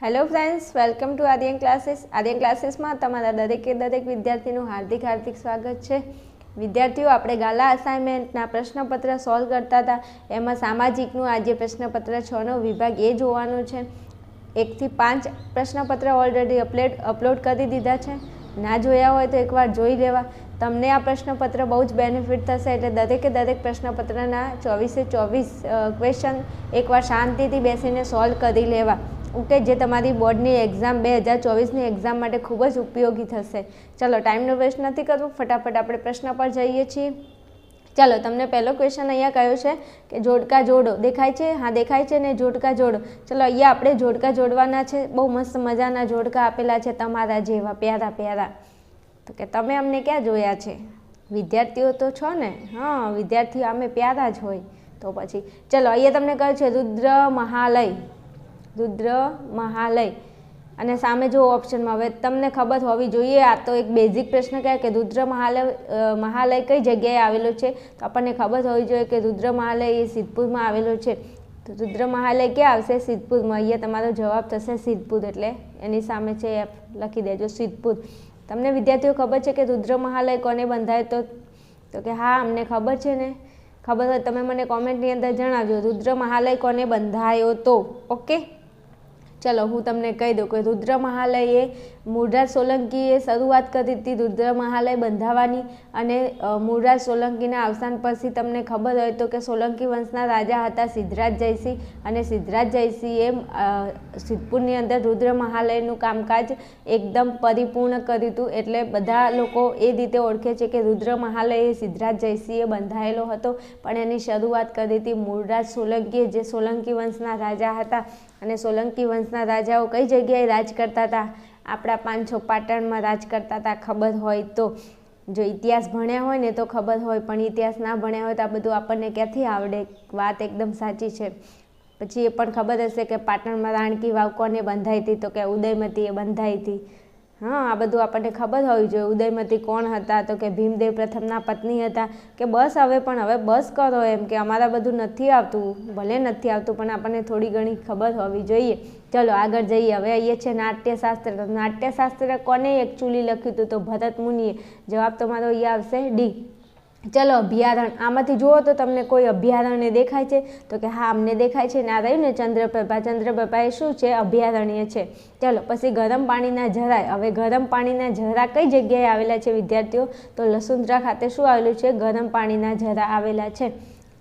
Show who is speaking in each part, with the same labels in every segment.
Speaker 1: Hello friends welcome to Aryan classes Aryan ક્લાસીસમાં તમારા દરેકે દરેક વિદ્યાર્થીનું હાર્દિક હાર્દિક સ્વાગત છે. વિદ્યાર્થીઓ, આપણે ગાલા અસાઇનમેન્ટના પ્રશ્નપત્ર સોલ્વ કરતા હતા. એમાં સામાજિકનું આજે પ્રશ્નપત્ર છનો વિભાગ એ જોવાનો છે. એકથી પાંચ પ્રશ્નપત્ર ઓલરેડી અપલેટ અપલોડ કરી દીધા છે. ના જોયા હોય તો એકવાર જોઈ લેવા. તમને આ પ્રશ્નપત્ર બહુ જ બેનિફિટ થશે એટલે દરેકે દરેક પ્રશ્નપત્રના ચોવીસે ચોવીસ ક્વેશ્ચન એકવાર શાંતિથી બેસીને સોલ્વ કરી લેવા. ઓકે જે તમારી બોર્ડની એક્ઝામ બે હજાર ચોવીસની એક્ઝામ માટે ખૂબ જ ઉપયોગી થશે. ચલો ટાઈમનો વેસ્ટ નથી કરવું. ફટાફટ આપણે પ્રશ્ન પર જઈએ છીએ. ચાલો, તમને પહેલો ક્વેશ્ચન અહીંયા કયો છે? કે જોડકા જોડો. દેખાય છે? હા, દેખાય છે ને? જોડકા જોડો. ચલો, અહીંયા આપણે જોડકા જોડવાના છે. બહુ મસ્ત મજાના જોડકા આપેલા છે તમારા જેવા, પ્યારા પ્યારા. તો કે તમે અમને ક્યાં જોયા છે? વિદ્યાર્થીઓ તો છો ને? હા, વિદ્યાર્થીઓ, અમે પ્યારા જ હોય. તો પછી, ચલો, અહીંયા તમને કહ્યું છે? રુદ્ર મહાલય. રુદ્ર મહાલય. અને સામે જો ઓપ્શનમાં હવે તમને ખબર હોવી જોઈએ, આ તો એક બેઝિક પ્રશ્ન કહે કે રુદ્ર મહાલય મહાલય કઈ જગ્યાએ આવેલો છે? તો આપણને ખબર હોવી જોઈએ કે રુદ્ર મહાલય એ સિદ્ધપુરમાં આવેલો છે. તો રુદ્ર મહાલય ક્યાં આવશે? સિદ્ધપુરમાં. અહીંયા તમારો જવાબ થશે સિદ્ધપુર, એટલે એની સામે છે એફ લખી દેજો સિદ્ધપુર. તમને વિદ્યાર્થીઓ ખબર છે કે રુદ્ર મહાલય કોને બંધાય? તો તો કે હા, અમને ખબર છે ને. ખબર હોય તમે મને કોમેન્ટની અંદર જણાવજો, રુદ્ર મહાલય કોને બંધાયો તો? ઓકે? ચલો, હું તમને કહી દઉં કે રુદ્ર મહાલયે મૂળરાજ સોલંકીએ શરૂઆત કરી હતી રુદ્ર મહાલય બંધાવવાની અને મૂળરાજ સોલંકીના અવસાન પછી તમને ખબર હોય તો કે સોલંકી વંશના રાજા હતા સિદ્ધરાજ જયસિંહ અને સિદ્ધરાજ જયસિંહે સિદ્ધપુરની અંદર રુદ્ર મહાલયનું કામકાજ એકદમ પરિપૂર્ણ કર્યું હતું. એટલે બધા લોકો એ રીતે ઓળખે છે કે રુદ્ર મહાલય સિદ્ધરાજ જયસિંહે બંધાયેલો હતો. પણ એની શરૂઆત કરી હતી મૂળરાજ સોલંકીએ, જે સોલંકી વંશના રાજા હતા. અને સોલંકી વંશના રાજાઓ કઈ જગ્યાએ રાજ કરતા હતા? આપણા પાંચસો પાટણમાં રાજ કરતા હતા, ખબર હોય તો. જો ઇતિહાસ ભણ્યા હોય ને તો ખબર હોય, પણ ઇતિહાસ ના ભણ્યા હોય તો આ બધું આપણને ક્યાંથી આવડે? વાત એકદમ સાચી છે. પછી એ પણ ખબર હશે કે પાટણમાં રાણકી વાવ કોને બંધાઈ હતી તો કે ઉદયમતીએ બંધાઈ હતી. હા, આ બધું આપણને ખબર હોવી જોઈએ. ઉદયમતી કોણ હતા? તો કે ભીમદેવ પ્રથમના પત્ની હતા? કે બસ હવે પણ, હવે બસ કરો એમ કે અમારા બધું નથી આવતું. ભલે નથી આવતું, પણ આપણને થોડી ઘણી ખબર હોવી જોઈએ. ચલો, આગળ જઈએ. હવે અહીંયા છે નાટ્યશાસ્ત્ર. નાટ્યશાસ્ત્ર કોને એકચ્યુઅલી લખ્યું હતું? તો ભરત મુનિએ. જવાબ તમારો અહીંયા આવશે. ડી. ચલો અભયારણ્ય આમાંથી જુઓ તો તમને કોઈ અભયારણ્ય દેખાય છે? તો કે હા, અમને દેખાય છે ને આ રહ્યું ને ચંદ્રપ્રભા ચંદ્રપ્રભા એ શું છે? અભયારણ્ય છે. ચલો, પછી ગરમ પાણીના જરાય, હવે ગરમ પાણીના ઝરા કઈ જગ્યાએ આવેલા છે વિદ્યાર્થીઓ? તો લસુંદ્રા ખાતે શું આવેલું છે? ગરમ પાણીના ઝરા આવેલા છે.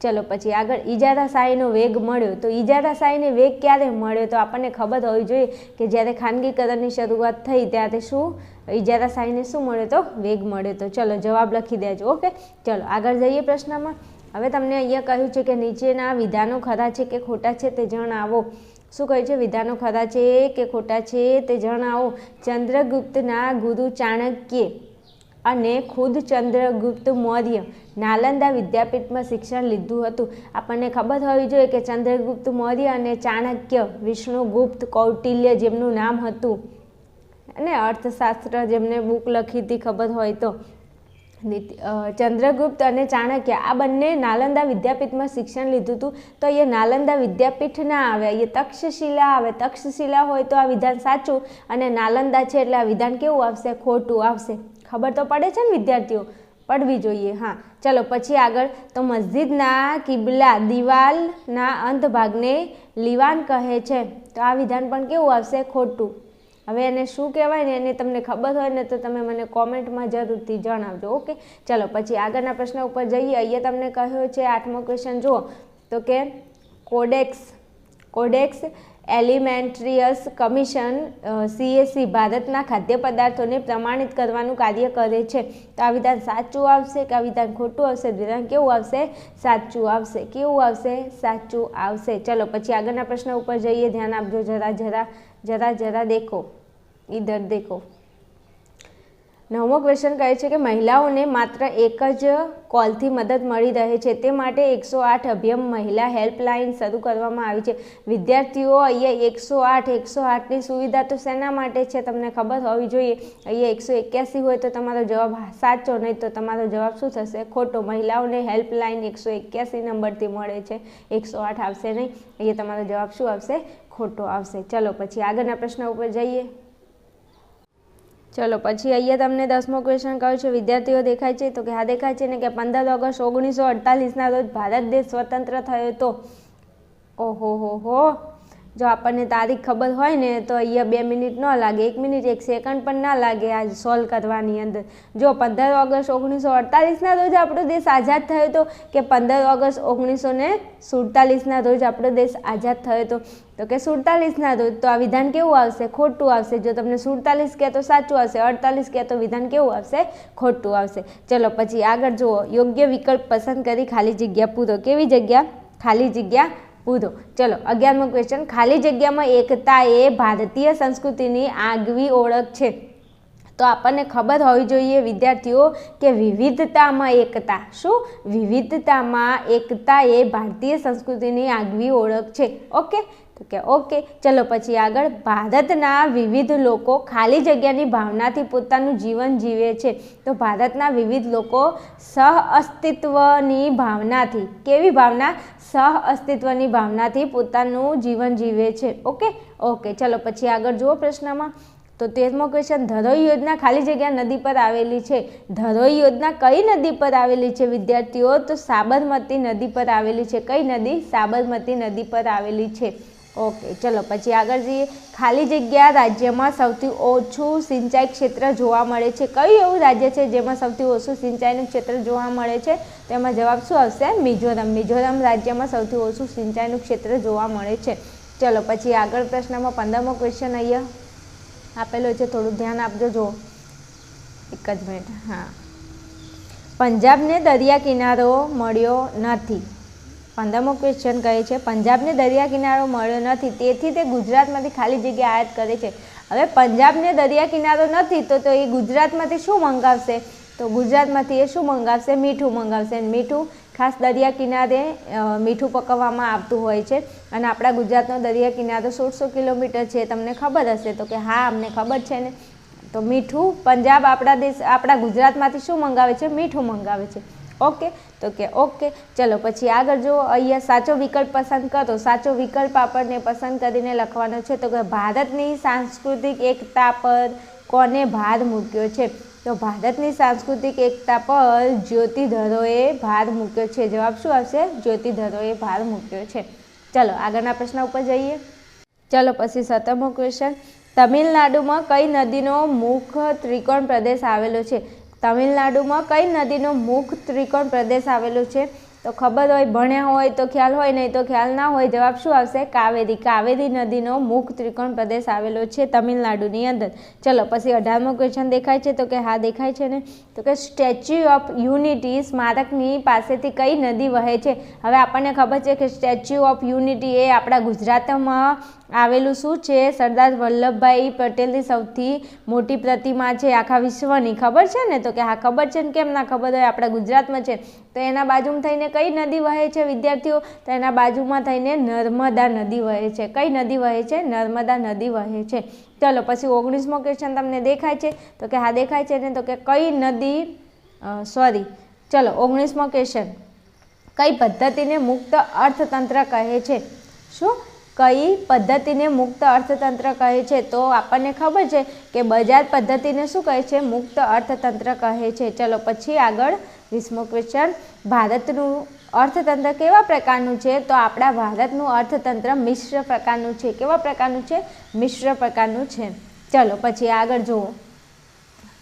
Speaker 1: ચલો, પછી આગળ ઈજારા શાહીનો વેગ મળ્યો. તો ઈજારા શાહીને વેગ ક્યારે મળ્યો? તો આપણને ખબર હોવી જોઈએ કે જ્યારે ખાનગીકરણની શરૂઆત થઈ ત્યારે શું? ઈજારા શાહીને શું મળ્યો તો? વેગ મળ્યો તો. ચલો, જવાબ લખી દેજો, ઓકે? ચલો, આગળ જઈએ પ્રશ્નમાં. હવે તમને અહીંયા કહ્યું છે કે નીચેના વિધાનો ખરા છે કે ખોટા છે તે જણાવો. શું કહ્યું છે? વિધાનો ખરા છે કે ખોટા છે તે જણાવો. ચંદ્રગુપ્તના ગુરુ ચાણક્ય અને ખુદ ચંદ્રગુપ્ત મૌર્ય નાલંદા વિદ્યાપીઠમાં શિક્ષણ લીધું હતું. આપણને ખબર હોવી જોઈએ કે ચંદ્રગુપ્ત મૌર્ય અને ચાણક્ય વિષ્ણુગુપ્ત કૌટિલ્ય જેમનું નામ હતું અને અર્થશાસ્ત્ર જેમને બુક લખી હતી ખબર હોય તો. ચંદ્રગુપ્ત અને ચાણક્ય આ બંને નાલંદા વિદ્યાપીઠમાં શિક્ષણ લીધું હતું. તો એ નાલંદા વિદ્યાપીઠ ના આવે એ તક્ષશિલા આવે. તક્ષશિલા હોય તો આ વિધાન સાચું અને નાલંદા છે એટલે આ વિધાન કેવું આવશે? ખોટું આવશે. ખબર તો પડે છે ને વિદ્યાર્થીઓ? પડવી જોઈએ, હા. ચલો, પછી આગળ. તો મસ્જિદના કિબલા દિવાલના અંત ભાગને લીવાન કહે છે. તો આ વિધાન પણ કેવું આવશે? ખોટું. હવે એને શું કહેવાય ને એને તમને ખબર હોય ને તો તમે મને કોમેન્ટમાં જરૂરથી જણાવજો, ઓકે? ચલો, પછી આગળના પ્રશ્ન ઉપર જઈએ. અહીંયા તમને કહ્યું છે આઠમો ક્વેશ્ચન, જુઓ. તો કે codex codex alimentarius commission CSC ભારતના ખાદ્ય પદાર્થોને પ્રમાણિત કરવાનું કાર્ય કરે છે. તો આ વિધાન સાચું આવશે કે આ વિધાન ખોટું આવશે? વિધાન કેવું આવશે? સાચું આવશે. કેવું આવશે? સાચું આવશે. ચલો, પછી આગળના પ્રશ્ન ઉપર જઈએ. ધ્યાન આપજો. જરા જરા જરા જરા દેખો. ઈધર દેખો. નવમો ક્વેશ્ચન કહે છે કે મહિલાઓને માત્ર એક જ કોલથી મદદ મળી રહે છે. તે માટે એકસો આઠ અભિયમ મહિલા હેલ્પલાઇન શરૂ કરવામાં આવી છે. વિદ્યાર્થીઓ અહીંયા એકસો આઠ, એકસો આઠની સુવિધા તો શેના માટે છે તમને ખબર હોવી જોઈએ? અહીંયા એકસો એક્યાસી હોય તો તમારો જવાબ સાચો, નહીં તો તમારો જવાબ શું થશે? ખોટો. મહિલાઓને હેલ્પલાઇન એકસો એક્યાસી નંબરથી મળે છે. એકસો આઠ આવશે નહીં. અહીંયા તમારો જવાબ શું આવશે? ખોટો આવશે. ચલો, પછી આગળના પ્રશ્ન ઉપર જઈએ. ચલો, પછી અહીંયા તમને દસમો ક્વેશ્ચન કહ્યું છે. વિદ્યાર્થીઓ દેખાય છે તો કે હા, દેખાય છે ને કે પંદર ઓગસ્ટ ઓગણીસો અડતાલીસના રોજ ભારત દેશ સ્વતંત્ર થયો તો ઓહો, હો હો. જો આપણને તારીખ ખબર હોય ને, તો અહીંયા બે મિનિટ ન લાગે, એક મિનિટ, એક સેકન્ડ પણ ના લાગે આ સોલ્વ કરવાની અંદર. જો પંદર ઓગસ્ટ ઓગણીસો અડતાલીસના રોજ આપણો દેશ આઝાદ થયો હતો કે પંદર ઓગસ્ટ ઓગણીસો ને સુડતાલીસના રોજ આપણો દેશ આઝાદ થયો હતો તો કે સુડતાલીસના રોજ તો આ વિધાન કેવું આવશે? ખોટું આવશે. જો તમને સુડતાલીસ કહે તો સાચું આવશે, અડતાલીસ કહે તો વિધાન કેવું આવશે? ખોટું આવશે. ચલો પછી આગળ જુઓ. યોગ્ય વિકલ્પ પસંદ કરી ખાલી જગ્યા પૂરો. કેવી જગ્યા? ખાલી જગ્યા પૂરો ચલો, અગિયારમો ક્વેશ્ચન ખાલી જગ્યામાં એકતા એ ભારતીય સંસ્કૃતિની આગવી ઓળખ છે. તો આપણને ખબર હોવી જોઈએ, વિદ્યાર્થીઓ, કે વિવિધતામાં એકતા. શું? વિવિધતામાં એકતા એ ભારતીય સંસ્કૃતિની આગવી ઓળખ છે. ઓકે? તો કે, ઓકે, ચલો પછી આગળ. ભારતના વિવિધ લોકો ખાલી જગ્યાની ભાવનાથી પોતાનું જીવન જીવે છે. તો ભારતના વિવિધ લોકો સહ અસ્તિત્વની ભાવનાથી, કેવી ભાવના? સહ અસ્તિત્વની ભાવનાથી પોતાનું જીવન જીવે છે. ઓકે? ઓકે, ચલો પછી આગળ જુઓ પ્રશ્નમાં. તો તેરમો ક્વેશ્ચન, ધરોઈ યોજના ખાલી જગ્યા નદી પર આવેલી છે. ધરોઈ યોજના કઈ નદી પર આવેલી છે? વિદ્યાર્થીઓ, તો સાબરમતી નદી પર આવેલી છે. કઈ નદી? સાબરમતી નદી પર આવેલી છે. ઓકે, ચલો, પછી આગળ જઈએ. ખાલી જગ્યા રાજ્યમાં સૌથી ઓછું સિંચાઈ ક્ષેત્ર જોવા મળે છે. કયું એવું રાજ્ય છે જેમાં સૌથી ઓછું સિંચાઈનું ક્ષેત્ર જોવા મળે છે? તેમાં જવાબ શું આવશે? મિઝોરમ. મિઝોરમ રાજ્યમાં સૌથી ઓછું સિંચાઈનું ક્ષેત્ર જોવા મળે છે. ચલો, પછી આગળ પ્રશ્નમાં પંદરમો ક્વેશ્ચન અહીંયા આપેલો છે. થોડું ધ્યાન આપજો, જુઓ. એક જ મિનિટ હા. પંજાબને દરિયા કિનારો મળ્યો નથી. પંદરમો ક્વેશ્ચન કહે છે, પંજાબને દરિયા કિનારો મળ્યો નથી, તેથી તે ગુજરાતમાંથી ખાલી જગ્યા આયાત કરે છે. હવે પંજાબને દરિયા કિનારો નથી, તો તો એ ગુજરાતમાંથી શું મંગાવશે? તો ગુજરાતમાંથી એ શું મંગાવશે? મીઠું મંગાવશે. મીઠું ખાસ દરિયા કિનારે મીઠું પકવવામાં આવતું હોય છે. અને આપણા ગુજરાતનો દરિયા કિનારો સોળસો કિલોમીટર છે. તમને ખબર હશે તો કે હા, અમને ખબર છે ને. તો મીઠું પંજાબ આપણા દેશ, આપણા ગુજરાતમાંથી શું મંગાવે છે? મીઠું મંગાવે છે. ઓકે? તો કે ઓકે. ચલો, પછી આગળ જો અહીંયા સાચો વિકલ્પ પસંદ કરો. સાચો વિકલ્પ આપણને પસંદ કરીને લખવાનો છે. તો કે ભારતની સાંસ્કૃતિક એકતા પર કોને ભાર મૂક્યો છે? તો ભારતની સાંસ્કૃતિક એકતા પર જ્યોતિધરોએ ભાર મૂક્યો છે. જવાબ શું આવશે? જ્યોતિધરોએ ભાર મૂક્યો છે. ચલો, આગળના પ્રશ્ન ઉપર જઈએ. ચલો, પછી સતમો ક્વેશ્ચન તમિલનાડુમાં કઈ નદીનો મુખ ત્રિકોણ પ્રદેશ આવેલો છે? તમિલનાડુમાં કઈ નદીનો મુખ ત્રિકોણ પ્રદેશ આવેલો છે? તો ખબર હોય, ભણ્યા હોય, તો ખ્યાલ હોય, નહીં તો ખ્યાલ ના હોય, જવાબ શું આવશે? કાવેરી. કાવેરી નદીનો મુખ ત્રિકોણ પ્રદેશ આવેલો છે તમિલનાડુની અંદર. ચલો, પછી અઢારમો ક્વેશ્ચન દેખાય છે, તો કે હા, દેખાય છે ને? તો કે સ્ટેચ્યુ ઓફ યુનિટી સ્મારકની પાસેથી કઈ નદી વહે છે? હવે આપણને ખબર છે કે સ્ટેચ્યુ ઓફ યુનિટી એ આપણા ગુજરાતમાં આવેલું શું છે? સરદાર વલ્લભભાઈ પટેલની સૌથી મોટી પ્રતિમા છે આખા વિશ્વની. ખબર છે ને? તો કે હા, ખબર છે ને કેમ ના ખબર હોય? આપણા ગુજરાતમાં છે. તો એના બાજુમાં થઈને કઈ નદી વહે છે વિદ્યાર્થીઓ? તો એના બાજુમાં થઈને નર્મદા નદી વહે છે. કઈ નદી વહે છે? નર્મદા નદી વહે છે. ચલો, પછી ઓગણીસમો ક્વેશ્ચન તમને દેખાય છે. તો કે હા, દેખાય છે ને? તો કે કઈ નદી સોરી ચલો, ઓગણીસમો ક્વેશ્ચન કઈ પદ્ધતિને મુક્ત અર્થતંત્ર કહે છે? શું? કઈ પદ્ધતિને મુક્ત અર્થતંત્ર કહે છે? તો આપણને ખબર છે કે બજાર પદ્ધતિને શું કહે છે? મુક્ત અર્થતંત્ર કહે છે. ચલો પછી આગળ વીસમો ક્વેશ્ચન. ભારતનું અર્થતંત્ર કેવા પ્રકારનું છે? તો આપણા ભારતનું અર્થતંત્ર મિશ્ર પ્રકારનું છે. કેવા પ્રકારનું છે? મિશ્ર પ્રકારનું છે. ચલો પછી આગળ જુઓ.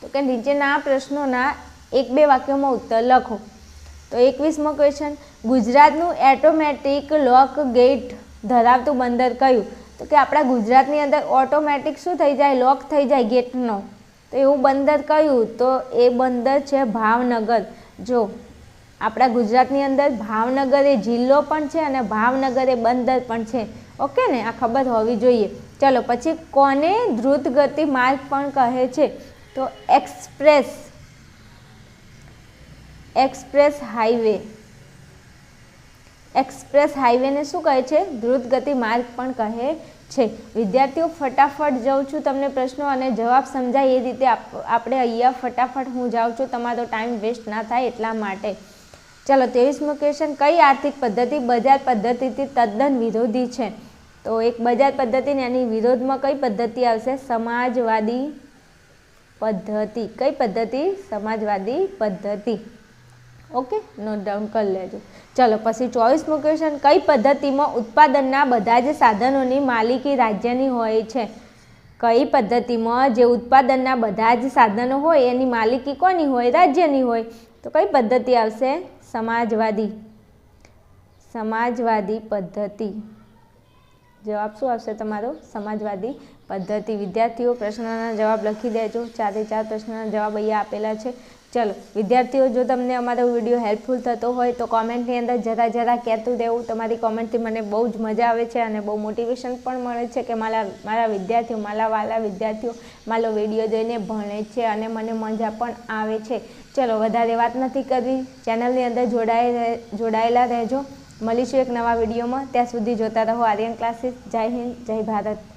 Speaker 1: તો કે નીચેના પ્રશ્નોના એક બે વાક્યોમાં ઉત્તર લખો. તો એકવીસમો ક્વેશ્ચન. ગુજરાતનું એટોમેટિક લોક ગેટ ધરાવતું બંદર કયું? તો કે આપણા ગુજરાતની અંદર ઓટોમેટિક શું થઈ જાય? લોક થઈ જાય ગેટનો. તો એવું બંદર કયું? તો એ બંદર છે ભાવનગર. જો, આપણા ગુજરાતની અંદર ભાવનગર એ જિલ્લો પણ છે અને ભાવનગર એ બંદર પણ છે. ઓકે ને? આ ખબર હોવી જોઈએ. ચલો, પછી કોને દ્રુત ગતિ માર્ગ પણ કહે છે? તો એક્સપ્રેસ. Express highway. એક્સપ્રેસ હાઈવેને શું કહે છે? દ્રુત ગતિ માર્ગ પણ કહે છે. વિદ્યાર્થીઓ, ફટાફટ જાઉં છું તમને પ્રશ્નો અને જવાબ સમજાય એ રીતે આપણે અહીંયા ફટાફટ હું જાઉં છું. તમારો ટાઈમ વેસ્ટ ના થાય એટલા માટે. ચાલો, ત્રેવીસમું ક્વેશ્ચન. કઈ આર્થિક પદ્ધતિ બજાર પદ્ધતિથી તદ્દન વિરોધી છે? તો એક બજાર પદ્ધતિને એની વિરોધમાં કઈ પદ્ધતિ આવશે? સમાજવાદી પદ્ધતિ. કઈ પદ્ધતિ? સમાજવાદી પદ્ધતિ. ઓકે નોટ ડાઉન કરી લેજો. ચલો, પછી ચોવીસમું ક્વેશ્ચન કઈ પદ્ધતિમાં ઉત્પાદનના બધા જ સાધનોની માલિકી રાજ્યની હોય છે? કઈ પદ્ધતિમાં જે ઉત્પાદનના બધા જ સાધનો હોય, એની માલિકી કોની હોય? રાજ્યની હોય. તો કઈ પદ્ધતિ આવશે? સમાજવાદી. સમાજવાદી પદ્ધતિ. જવાબ શું આવશે તમારો? સમાજવાદી પદ્ધતિ. વિદ્યાર્થીઓ પ્રશ્નના જવાબ લખી દેજો. ચારે ચાર પ્રશ્નના જવાબ અહીંયા આપેલા છે. ચલો, વિદ્યાર્થીઓ, જો તમને અમારો વીડિયો હેલ્પફુલ થતો હોય તો કોમેન્ટની અંદર જરા જરા કહેતું રહેવું. તમારી કોમેન્ટથી મને બહુ જ મજા આવે છે અને બહુ મોટિવેશન પણ મળે છે કે મારા મારા વિદ્યાર્થીઓ, મારા વાલા વિદ્યાર્થીઓ મારો વીડિયો જોઈને ભણે છે અને મને મજા પણ આવે છે. ચલો, વધારે વાત નથી કરવી. ચેનલની અંદર જોડાઈ જોડાયેલા રહેજો. મળીશું એક નવા વિડીયોમાં. ત્યાં સુધી જોતા રહો આર્યન ક્લાસીસ. જય હિન્દ, જય ભારત.